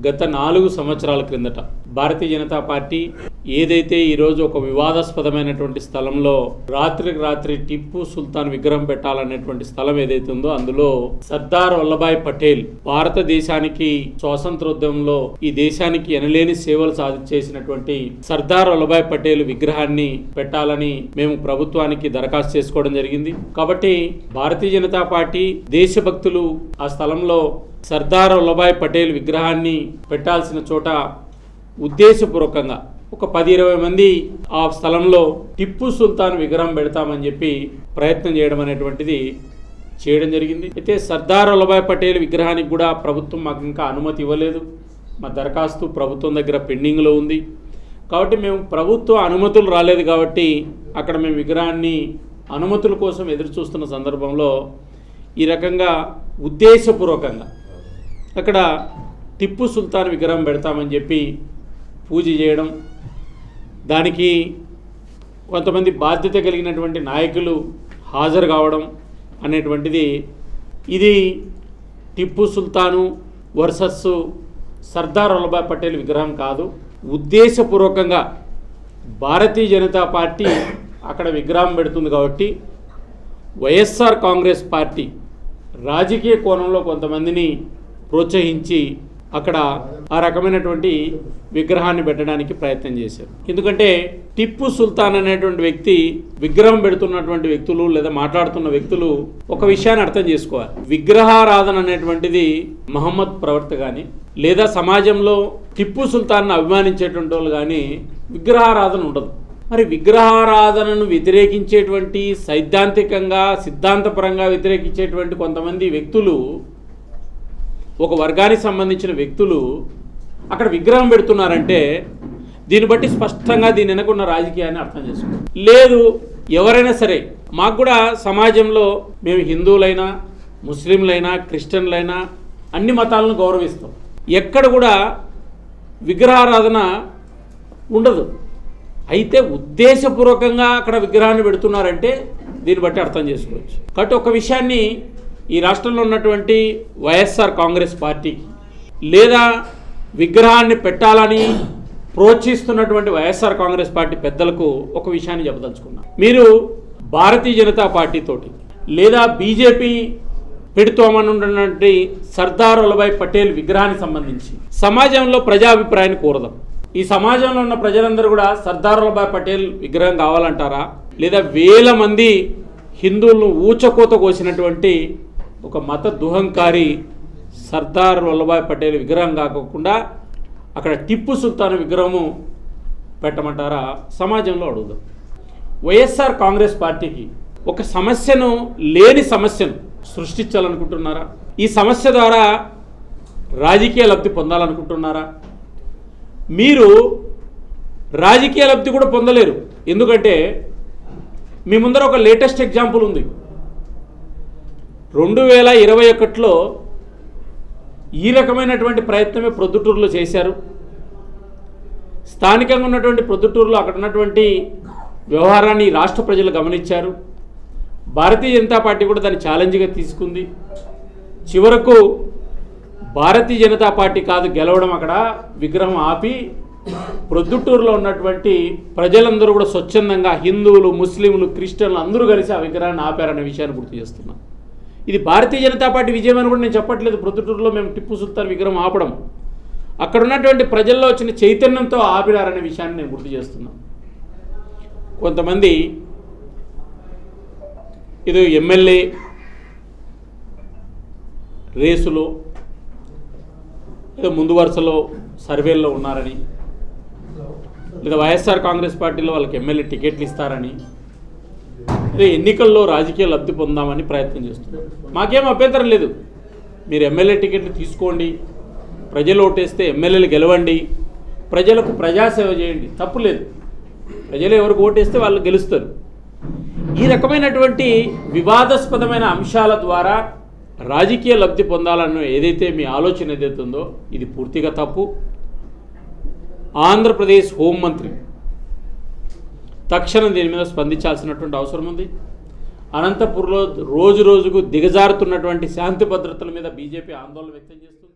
గత నాలుగు సంవత్సరాల క్రిందట భారతీయ జనతా పార్టీ ఏదైతే ఈరోజు ఒక వివాదాస్పదమైనటువంటి స్థలంలో రాత్రికి రాత్రి టిప్పు సుల్తాన్ విగ్రహం పెట్టాలనేటువంటి స్థలం ఏదైతే ఉందో అందులో సర్దార్ వల్లభాయ్ పటేల్ భారతదేశానికి స్వాతంత్రోద్యమంలో ఈ దేశానికి ఎనలేని సేవలు సాధి చేసినటువంటి సర్దార్ వల్లభాయ్ పటేల్ విగ్రహాన్ని పెట్టాలని మేము ప్రభుత్వానికి దరఖాస్తు చేసుకోవడం జరిగింది. కాబట్టి భారతీయ జనతా పార్టీ దేశభక్తులు ఆ స్థలంలో సర్దార్ వల్లభాయ్ పటేల్ విగ్రహాన్ని పెట్టాల్సిన చోట ఉద్దేశపూర్వకంగా ఒక పది ఇరవై మంది ఆ స్థలంలో టిప్పు సుల్తాన్ విగ్రహం పెడతామని చెప్పి ప్రయత్నం చేయడం అనేటువంటిది చేయడం జరిగింది. అయితే సర్దార్ వల్లభాయ్ పటేల్ విగ్రహానికి కూడా ప్రభుత్వం మాకు ఇంకా అనుమతి ఇవ్వలేదు. మా దరఖాస్తు ప్రభుత్వం దగ్గర పెండింగ్లో ఉంది. కాబట్టి మేము ప్రభుత్వ అనుమతులు రాలేదు కాబట్టి అక్కడ మేము విగ్రహాన్ని అనుమతుల కోసం ఎదురు చూస్తున్న సందర్భంలో ఈ రకంగా ఉద్దేశపూర్వకంగా అక్కడ టిప్పు సుల్తాన్ విగ్రహం పెడతామని చెప్పి పూజ చేయడం దానికి కొంతమంది బాధ్యత కలిగినటువంటి నాయకులు హాజరు కావడం అనేటువంటిది ఇది టిప్పు సుల్తాను వర్సస్ సర్దార్ వల్లభాయ్ పటేల్ విగ్రహం కాదు. ఉద్దేశపూర్వకంగా భారతీయ జనతా పార్టీ అక్కడ విగ్రహం పెడుతుంది కాబట్టి వైఎస్ఆర్ కాంగ్రెస్ పార్టీ రాజకీయ కోణంలో కొంతమందిని ప్రోత్సహించి అక్కడ ఆ రకమైనటువంటి విగ్రహాన్ని పెట్టడానికి ప్రయత్నం చేశారు. ఎందుకంటే టిప్పు సుల్తాన్ అనేటువంటి వ్యక్తి విగ్రహం పెడుతున్నటువంటి వ్యక్తులు లేదా మాట్లాడుతున్న వ్యక్తులు ఒక విషయాన్ని అర్థం చేసుకోవాలి. విగ్రహారాధన అనేటువంటిది మహమ్మద్ ప్రవర్త కానీ లేదా సమాజంలో టిప్పు సుల్తాన్ను అభిమానించేటువంటి వాళ్ళు కానీ విగ్రహారాధన ఉండదు. మరి విగ్రహారాధనను వ్యతిరేకించేటువంటి సైద్ధాంతికంగా సిద్ధాంతపరంగా వ్యతిరేకించేటువంటి కొంతమంది వ్యక్తులు ఒక వర్గానికి సంబంధించిన వ్యక్తులు అక్కడ విగ్రహం పెడుతున్నారంటే దీన్ని బట్టి స్పష్టంగా దీని వెనకున్న రాజకీయాన్ని అర్థం చేసుకోండి లేదు ఎవరైనా సరే మాకు కూడా సమాజంలో మేము హిందువులైనా ముస్లింలైనా క్రిస్టియన్లైనా అన్ని మతాలను గౌరవిస్తాం. ఎక్కడ కూడా విగ్రహారాధన ఉండదు. అయితే ఉద్దేశపూర్వకంగా అక్కడ విగ్రహాన్ని పెడుతున్నారంటే దీన్ని బట్టి అర్థం చేసుకోవచ్చు. కాబట్టి ఒక విషయాన్ని ఈ రాష్ట్రంలో ఉన్నటువంటి వైఎస్ఆర్ కాంగ్రెస్ పార్టీకి లేదా విగ్రహాన్ని పెట్టాలని ప్రోత్సహిస్తున్నటువంటి వైఎస్ఆర్ కాంగ్రెస్ పార్టీ పెద్దలకు ఒక విషయాన్ని చెప్పదలుచుకున్నా. మీరు భారతీయ జనతా పార్టీతోటి లేదా బీజేపీ పెడుతోమనున్నటువంటి సర్దార్ వల్లభాయ్ పటేల్ విగ్రహానికి సంబంధించి సమాజంలో ప్రజాభిప్రాయాన్ని కోరదాం. ఈ సమాజంలో ఉన్న ప్రజలందరూ కూడా సర్దార్ వల్లభాయ్ పటేల్ విగ్రహం కావాలంటారా? లేదా వేల మంది హిందువులను ఊచకోత కోసినటువంటి ఒక మత దుహంకారి సర్దార్ వల్లభాయ్ పటేల్ విగ్రహం కాకుండా అక్కడ టిప్పు సుల్తాన్ విగ్రహము పెట్టమంటారా? సమాజంలో అడుగుదాం. వైఎస్ఆర్ కాంగ్రెస్ పార్టీకి ఒక సమస్యను లేని సమస్యను సృష్టించాలనుకుంటున్నారా? ఈ సమస్య ద్వారా రాజకీయ లబ్ధి పొందాలనుకుంటున్నారా? మీరు రాజకీయ లబ్ధి కూడా పొందలేరు. ఎందుకంటే మీ ముందర ఒక లేటెస్ట్ ఎగ్జాంపుల్ ఉంది. రెండు వేల ఇరవై ఒకటిలో ఈ రకమైనటువంటి ప్రయత్నమే ప్రొద్దుటూరులో చేశారు. స్థానికంగా ఉన్నటువంటి ప్రొద్దుటూరులో అక్కడ ఉన్నటువంటి వ్యవహారాన్ని రాష్ట్ర ప్రజలు గమనించారు. భారతీయ జనతా పార్టీ కూడా దాన్ని ఛాలెంజ్గా తీసుకుంది. చివరకు భారతీయ జనతా పార్టీ కాదు గెలవడం అక్కడ విగ్రహం ఆపి ప్రొద్దుటూరులో ఉన్నటువంటి ప్రజలందరూ కూడా స్వచ్ఛందంగా హిందువులు ముస్లింలు క్రిస్టియన్లు అందరూ కలిసి ఆ విగ్రహాన్ని ఆపారనే విషయాన్ని గుర్తు చేస్తున్నాం. ఇది భారతీయ జనతా పార్టీ విజయం అని కూడా నేను చెప్పట్లేదు. ప్రొద్దుటూరులో మేము టిప్పు సుల్తాన్ విగ్రహం ఆపడం. అక్కడ ఉన్నటువంటి ప్రజల్లో వచ్చిన చైతన్యంతో ఆపినారనే విషయాన్ని నేను గుర్తు చేస్తున్నాను కొంతమంది ఇది ఎమ్మెల్యే రేసులో ఏదో ముందు వరుసలో సర్వేల్లో ఉన్నారని లేదా వైఎస్ఆర్ కాంగ్రెస్ పార్టీలో వాళ్ళకి ఎమ్మెల్యే టికెట్లు ఇస్తారని ఎన్నికల్లో రాజకీయ లబ్ధి పొందామని ప్రయత్నం చేస్తున్నారు. మాకేం అభ్యంతరం లేదు. మీరు ఎమ్మెల్యే టికెట్లు తీసుకోండి. ప్రజలు ఓటేస్తే ఎమ్మెల్యేలు గెలవండి. ప్రజలకు ప్రజాసేవ చేయండి. తప్పు లేదు. ప్రజలు ఎవరికి ఓటేస్తే వాళ్ళు గెలుస్తారు. ఈ రకమైనటువంటి వివాదాస్పదమైన అంశాల ద్వారా రాజకీయ లబ్ధి పొందాలన్న ఏదైతే మీ ఆలోచన ఏదైతే ఉందో ఇది పూర్తిగా తప్పు. ఆంధ్రప్రదేశ్ హోంమంత్రి తక్షణం దీని మీద స్పందించాల్సినటువంటి అవసరం ఉంది. అనంతపూర్లో రోజు రోజుకు దిగజారుతున్నటువంటి శాంతి భద్రతల మీద బీజేపీ ఆందోళన వ్యక్తం చేస్తుంది.